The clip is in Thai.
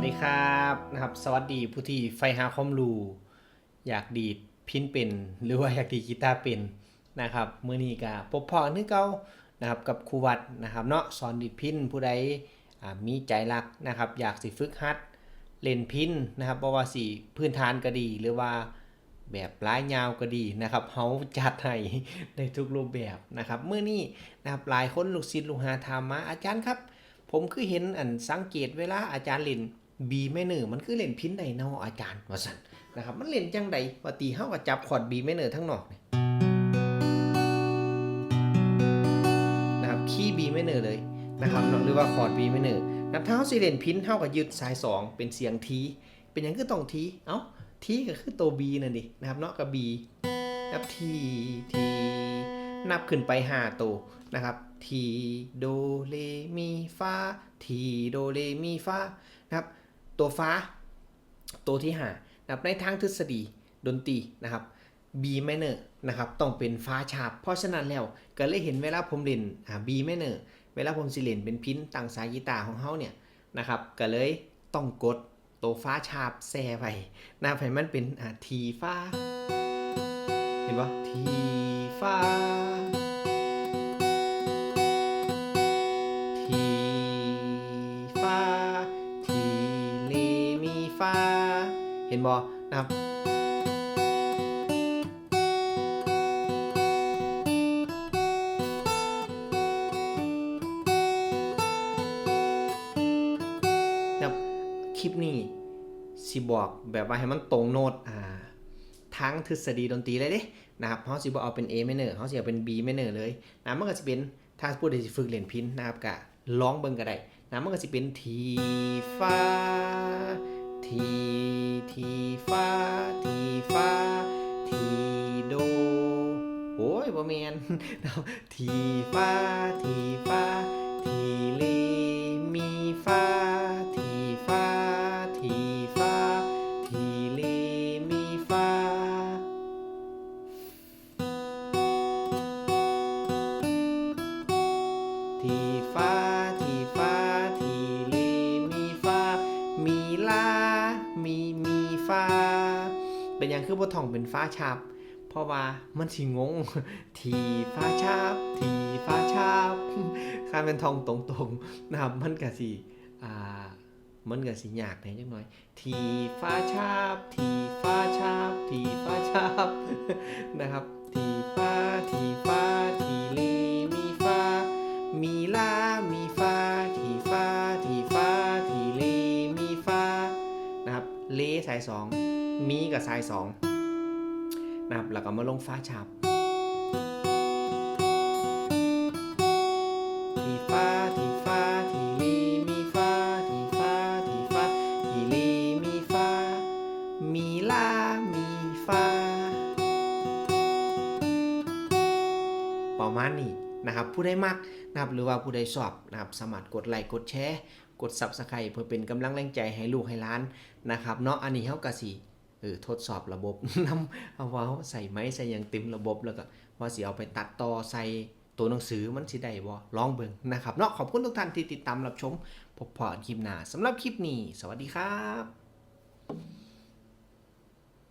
วัสดีครับนะครับ สวัสดีผู้ที่ไฟหาความรู้อยากดีดพินเป็น หรือว่าอยากดีกีตาร์เป็นนะครับเมื้อนี้ก็พบพ่อนึกเก่านะครับกับครูวัดนะครับเนาะสอนดีดพินผู้ใดมีใจรักนะครับ อยากสิฝึกหัดเล่นพินนะครับบ่ว่าสิพื้นฐานก็ดี หรือว่าแบบปลายยาวก็ดีนะครับเฮาจัดให้ในทุกรูปแบบนะครับเมื้อนี้นะครับหลายคนลูกศิษย์ลูกหาถามมาอาจารย์ครับผมคือเห็นอันสังเกตเวลาอาจารย์ล่น บีไม่เนอร์มันคือเล่นพินใดนาะอาจารย์ว่าซั่นนะครับมันเล่นจังใดว่าตีเฮาก็จับคอร์ดบีไม่เนอร์ทั้งนอกนะครับคีย์บีไม่เนอร์เลยนะครับหรือว่าคอร์ดบีไม่เนอร์นับถ้าเฮาสิเล่นพินเฮาก็ยึดสาย 2 เป็นเสียงทีเป็นหยังคือต้องทีเอ้าทีก็คือตัว B นั่นดินะครับเนาะกับ B นะครับทีทีนับขึ้นไป5ตัวนะครับทีโดเรมีฟาทีโดเรมีฟานะครับ ตัวฟ้า ตัวที่5นะครับในทางทฤษฎีดนตรีนะครับ B minor นะครับต้องเป็นฟ้าชาบ เพราะฉะนั้นแล้วก็เลยเห็นเวลาผมเล่นอ่า B minor เวลาผมสิเล่นเป็นพินต่างสายกีตาร์ของเฮาเนี่ยนะครับก็เลยต้องกดตัวฟ้าชาบแซ่ไปนะให้มันเป็นอ่าทีฟ้า เห็นปะทีฟ้า ทีฟ้า ฟ้า เห็นบอนะครับนะครับคลิปนี้สิบอกแบบว่าให้มันตรงโน้ตอ่าทั้งทฤษฎีดนตรีเลยเด้นะครับเขาสิบอกเอาเป็น A minor เขาสิเอาเป็น B minor เลยนะมันก็จะเป็นถ้าพูดได้ฝึกเล่นพินนะครับกะร้องเบิ่งก็ได้นะมันก็จะเป็นทีฟ้า ทีทีฟ้าทีฟ้าทีโดโอ้ยบ่แมนนทีฟ้าทีฟ้าทีเลมีฟ้า มีมีฟ้า เป็นอย่างคือบ่ท่องเป็นฟ้าชาบเพราะว่ามันสิงง ทีฟ้าชาบทีฟ้าชาบคาเป็นทองตรงๆนะครับมันก็สิอ่ามันก็สิยากหน่จังหน่อย ทีฟ้าชาบ ทีฟ้าชาบ ทีฟ้าชาบนะครับ ทีฟ้า ทีฟ้า ทีเลมีฟ้า มีลา สายสองมีกับสายสองนะครับแล้วก็มาลงฟ้าฉาบทีฟ้าทีฟ้าทีเลมีฟ้าทีฟ้าทีฟ้าทีเลมีฟ้า มีลามีฟ้า ประมาณนี้นะครับผู้ใดมักนะครับหรือว่าผู้ใดชอบนะครับสามารถกดไลค์กดแชร์ กด Subscribe เพื่อเป็นกำลังแรงใจให้ลูกให้ล้านนะครับเนาะอันนี้เฮากะสิเออทดสอบระบบนำเอาว่าใส่ไม้ใส่ยังเต็มระบบแล้วก็ว่าสิเอาไปตัดต่อใส่ตัวหนังสือมันสิได้บ่ลองเบิ่งนะครับเนาะขอบคุณทุกท่านที่ติดตามรับชมพบพอนคลิปหน้าสำหรับคลิปนี้ สวัสดีครับ